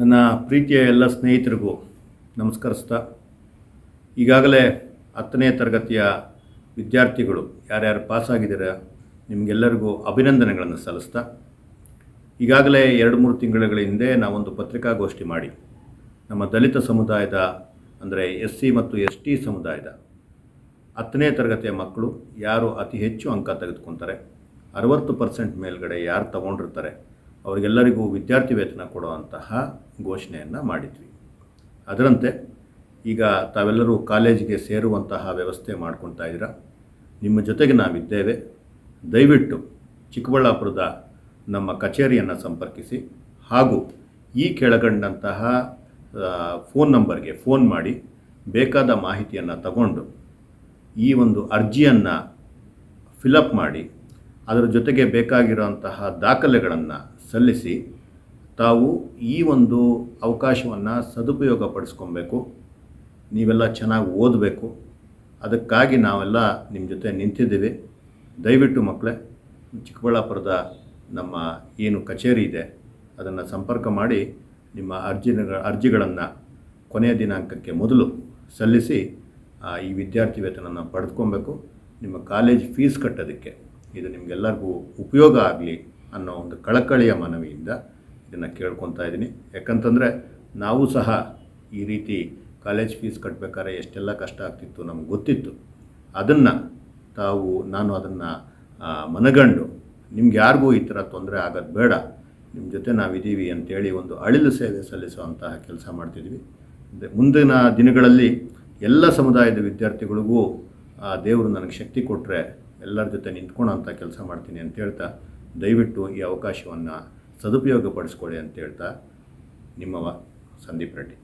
ನನ್ನ ಪ್ರೀತಿಯ ಎಲ್ಲ ಸ್ನೇಹಿತರಿಗೂ ನಮಸ್ಕರಿಸ್ತಾ, ಈಗಾಗಲೇ ಹತ್ತನೇ ತರಗತಿಯ ವಿದ್ಯಾರ್ಥಿಗಳು ಯಾರ್ಯಾರು ಪಾಸಾಗಿದ್ದೀರ ನಿಮಗೆಲ್ಲರಿಗೂ ಅಭಿನಂದನೆಗಳನ್ನು ಸಲ್ಲಿಸ್ತಾ, ಈಗಾಗಲೇ ಎರಡು ಮೂರು ತಿಂಗಳ ಹಿಂದೆ ನಾವೊಂದು ಪತ್ರಿಕಾಗೋಷ್ಠಿ ಮಾಡಿ, ನಮ್ಮ ದಲಿತ ಸಮುದಾಯದ, ಅಂದರೆ ಎಸ್ ಸಿ ಮತ್ತು ಎಸ್ ಟಿ ಸಮುದಾಯದ ಹತ್ತನೇ ತರಗತಿಯ ಮಕ್ಕಳು ಯಾರು ಅತಿ ಹೆಚ್ಚು ಅಂಕ ತೆಗೆದುಕೊತಾರೆ, ಅರವತ್ತು ಪರ್ಸೆಂಟ್ ಮೇಲ್ಗಡೆ ಯಾರು ತಗೊಂಡಿರ್ತಾರೆ ಅವರಿಗೆಲ್ಲರಿಗೂ ವಿದ್ಯಾರ್ಥಿ ವೇತನ ಕೊಡುವಂತಹ ಘೋಷಣೆಯನ್ನು ಮಾಡಿದ್ವಿ. ಅದರಂತೆ ಈಗ ತಾವೆಲ್ಲರೂ ಕಾಲೇಜಿಗೆ ಸೇರುವಂತಹ ವ್ಯವಸ್ಥೆ ಮಾಡ್ಕೊತಾ ಇದ್ದೀರಾ? ನಿಮ್ಮ ಜೊತೆಗೆ ನಾವಿದ್ದೇವೆ. ದಯವಿಟ್ಟು ಚಿಕ್ಕಬಳ್ಳಾಪುರದ ನಮ್ಮ ಕಚೇರಿಯನ್ನು ಸಂಪರ್ಕಿಸಿ ಹಾಗೂ ಈ ಕೆಳಗಂಡಂತಹ ಫೋನ್ ನಂಬರ್ಗೆ ಫೋನ್ ಮಾಡಿ ಬೇಕಾದ ಮಾಹಿತಿಯನ್ನು ತಗೊಂಡು ಈ ಒಂದು ಅರ್ಜಿಯನ್ನು ಫಿಲಪ್ ಮಾಡಿ, ಅದರ ಜೊತೆಗೆ ಬೇಕಾಗಿರುವಂತಹ ದಾಖಲೆಗಳನ್ನು ಸಲ್ಲಿಸಿ ತಾವು ಈ ಒಂದು ಅವಕಾಶವನ್ನು ಸದುಪಯೋಗ ಪಡಿಸ್ಕೊಬೇಕು ನೀವೆಲ್ಲ ಚೆನ್ನಾಗಿ ಓದಬೇಕು. ಅದಕ್ಕಾಗಿ ನಾವೆಲ್ಲ ನಿಮ್ಮ ಜೊತೆ ನಿಂತಿದ್ದೀವಿ. ದಯವಿಟ್ಟು ಮಕ್ಕಳೇ ಚಿಕ್ಕಬಳ್ಳಾಪುರದ ನಮ್ಮ ಏನು ಕಚೇರಿ ಇದೆ, ಅದನ್ನು ಸಂಪರ್ಕ ಮಾಡಿ ನಿಮ್ಮ ಅರ್ಜಿ ಅರ್ಜಿಗಳನ್ನು ಕೊನೆಯ ದಿನಾಂಕಕ್ಕೆ ಮೊದಲು ಸಲ್ಲಿಸಿ ಈ ವಿದ್ಯಾರ್ಥಿ ವೇತನನ ಪಡೆದುಕೊಬೇಕು. ನಿಮ್ಮ ಕಾಲೇಜ್ ಫೀಸ್ ಕಟ್ಟೋದಕ್ಕೆ. ಇದು ನಿಮಗೆಲ್ಲರಿಗೂ ಉಪಯೋಗ ಆಗಲಿ. ಅನ್ನೋ ಒಂದು ಕಳಕಳಿಯ ಮನವಿಯಿಂದ ಇದನ್ನು ಕೇಳ್ಕೊತಾ ಇದ್ದೀನಿ ಯಾಕಂತಂದರೆ ನಾವು ಸಹ ಈ ರೀತಿ ಕಾಲೇಜ್ ಫೀಸ್ ಕಟ್ಟಬೇಕಾದ್ರೆ ಎಷ್ಟೆಲ್ಲ ಕಷ್ಟ ಆಗ್ತಿತ್ತು ನಮ್ಗೆ ಗೊತ್ತಿತ್ತು. ಅದನ್ನು ತಾವು, ನಾನು ಅದನ್ನು ಮನಗಂಡು ನಿಮ್ಗೆ ಯಾರಿಗೂ ಈ ಥರ ತೊಂದರೆ ಆಗೋದು ಬೇಡ. ನಿಮ್ಮ ಜೊತೆ ನಾವಿದ್ದೀವಿ ಅಂತೇಳಿ ಒಂದು ಅಳಿಲು ಸೇವೆ ಸಲ್ಲಿಸುವಂತಹ ಕೆಲಸ ಮಾಡ್ತಿದ್ವಿ. ಮುಂದಿನ ದಿನಗಳಲ್ಲಿ ಎಲ್ಲ ಸಮುದಾಯದ ವಿದ್ಯಾರ್ಥಿಗಳಿಗೂ, ಆ, ದೇವರು ನನಗೆ ಶಕ್ತಿ ಕೊಟ್ಟರೆ ಎಲ್ಲರ ಜೊತೆ ನಿಂತ್ಕೊಳ್ಳೋಂಥ ಕೆಲಸ ಮಾಡ್ತೀನಿ ಅಂತ ಹೇಳ್ತಾ ದಯವಿಟ್ಟು ಈ ಅವಕಾಶವನ್ನು ಸದುಪಯೋಗಪಡಿಸ್ಕೊಳ್ಳಿ ಅಂತ ಹೇಳ್ತಾ ನಿಮ್ಮವ ಸಂದೀಪ್ ರೆಡ್ಡಿ.